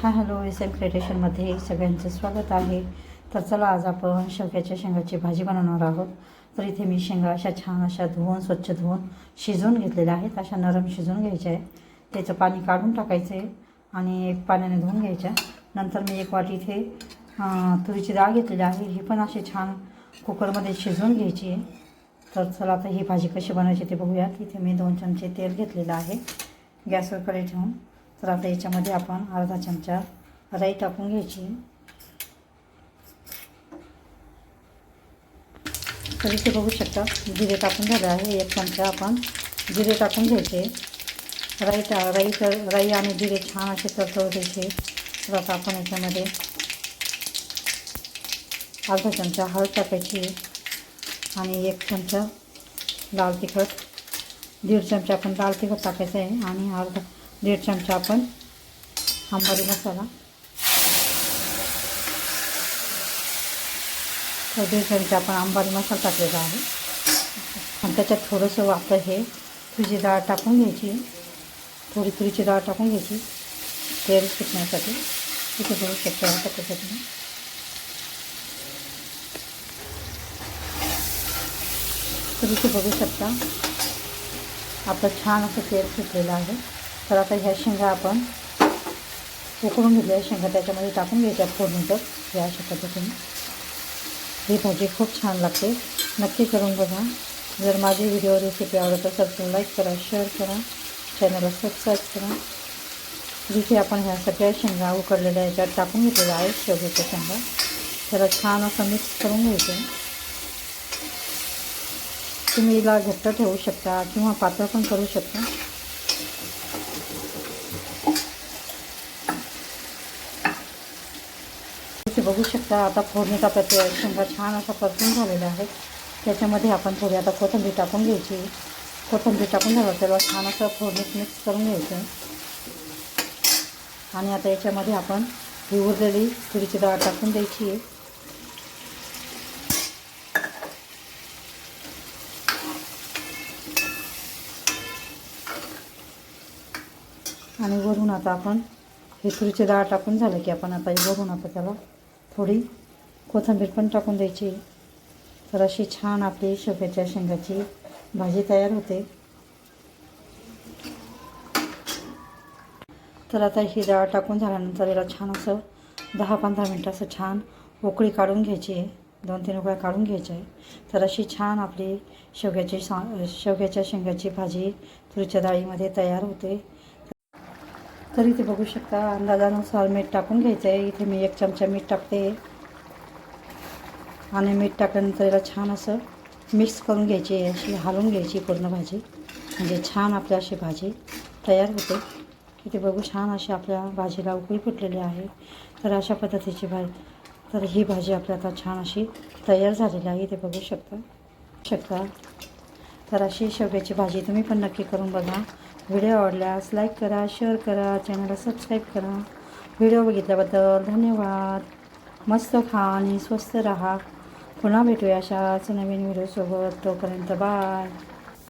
हा hello S M क्रिएटेशनमध्ये सगळ्यांचं स्वागत आहे. तर चला आज आपण शेवग्याच्या शेंगाची भाजी बनवणार आहोत. तर इथे मी शेंगा अशा छान अशा धुवून स्वच्छ धुवून शिजवून घेतलेल्या आहेत. अशा नरम शिजवून घ्यायच्या आहे त्याचं पाणी काढून टाकायचं आहे आणि एक पाण्याने धुवून घ्यायच्या. नंतर मी एक वाटी इथे तुरीची डाळ घेतलेली आहे. ही पण अशी छान कुकरमध्ये शिजवून घ्यायची आहे. तर चला आता ही भाजी कशी बनवायची ते बघूयात. इथे मी दोन चमचे तेल घेतलेलं आहे. गॅसवर कडे ठेवून. तर आता याच्यामध्ये आपण अर्धा चमचा राई टाकून घ्यायची. तर इथे बघू शकता जिरे टाकून झालं आहे. एक चमचा आपण जिरे टाकून घ्यायचे. राई टा राई तर राई आणि जिरे छान असे तडतडू द्यायचे. तर आता आपण याच्यामध्ये अर्धा चमचा हळद टाकायची आणि एक चमचा लाल तिखट दीड चमचा आपण लाल तिखट टाकायचं आहे आणि अर्धा दीड चमचा आपण अंबारी मसाला। तर दीड चमचा आपण मसाला टाकलेला आहे आणि त्याच्यात थोडंसं हे तुरीची डाळ टाकून घ्यायची थोडी तुरीची डाळ टाकून घ्यायची तेल सुटण्यासाठी इथे बघू शकतो आपलं छान तेल सुटलेलं आहे तर आता ह्या शेंगा आपण उकळून घेतल्या शेंगा, त्याच्यामध्ये टाकून घ्यायच्या फोडणीतच या अशा पद्धतीने ही भाजी खूप छान लागते. नक्की करून बघा. जर माझी व्हिडिओ रेसिपी आवडत असेल तर लाईक करा शेअर करा. चॅनलला सबस्क्राईब करा. जिथे आपण ह्या सगळ्या शेंगा उकडलेल्या याच्यात टाकून घेतलेल्या आहेत शेवग्याच्या शेंगा. त्याला छान असं मिक्स करून घ्यायचं. तुम्ही घट्ट ठेवू शकता किंवा पातळ पण करू शकता. इथे बघू शकता आता फोडणीत आपल्या ते शेंगा छान असा परतून झालेल्या आहेत त्याच्यामध्ये आपण थोडी आता कोथिंबीर टाकून घ्यायची. कोथिंबीर टाकून झालं त्याला छान असं फोडणीत मिक्स करून घ्यायचं. आणि आता याच्यामध्ये आपण ही उरलेली तुरीची डाळ टाकून द्यायची. आहे आणि वरून आता आपण हे तुरीची डाळ टाकून झालं की आपण आता वरून आता त्याला थोडी कोथिंबीर पण टाकून द्यायची. तर अशी छान आपली शेवग्याच्या शेंगाची भाजी तयार होते. तर आता ही डाळ टाकून झाल्यानंतर याला छान असं दहा पंधरा मिनटं असं छान उकळी काढून घ्यायची आहे. दोन तीन उकळ्या काढून घ्यायच्या आहे. तर अशी छान आपली शेवग्याची सा शेवग्याच्या शेंगाची भाजी तुरीच्या डाळीमध्ये तयार होते. तर इथे बघू शकता. अंदाजानुसार मीठ टाकून घ्यायचं आहे इथे मी एक चमचा मीठ टाकते. आणि मीठ टाकल्यानंतर याला छान असं मिक्स करून घ्यायची अशी हलवून घ्यायची पूर्ण भाजी. म्हणजे छान आपल्या अशी भाजी तयार होते. इथे बघू छान अशी आपल्या भाजीला उकळी फुटलेली आहे. तर अशा पद्धतीची भाजी. तर ही भाजी आपल्या आता छान अशी तयार झालेली आहे. इथे बघू शकता. शकता. तर अशी शेवग्याची भाजी तुम्ही पण नक्की करून बघा. व्हिडिओ आवडल्यास लाईक करा शेअर करा चॅनलला सबस्क्राईब करा. व्हिडिओ बघितल्याबद्दल धन्यवाद. मस्त खा आणि स्वस्त राहा. पुन्हा भेटूया अशाच नवीन व्हिडिओसोबत. तोपर्यंत बाय.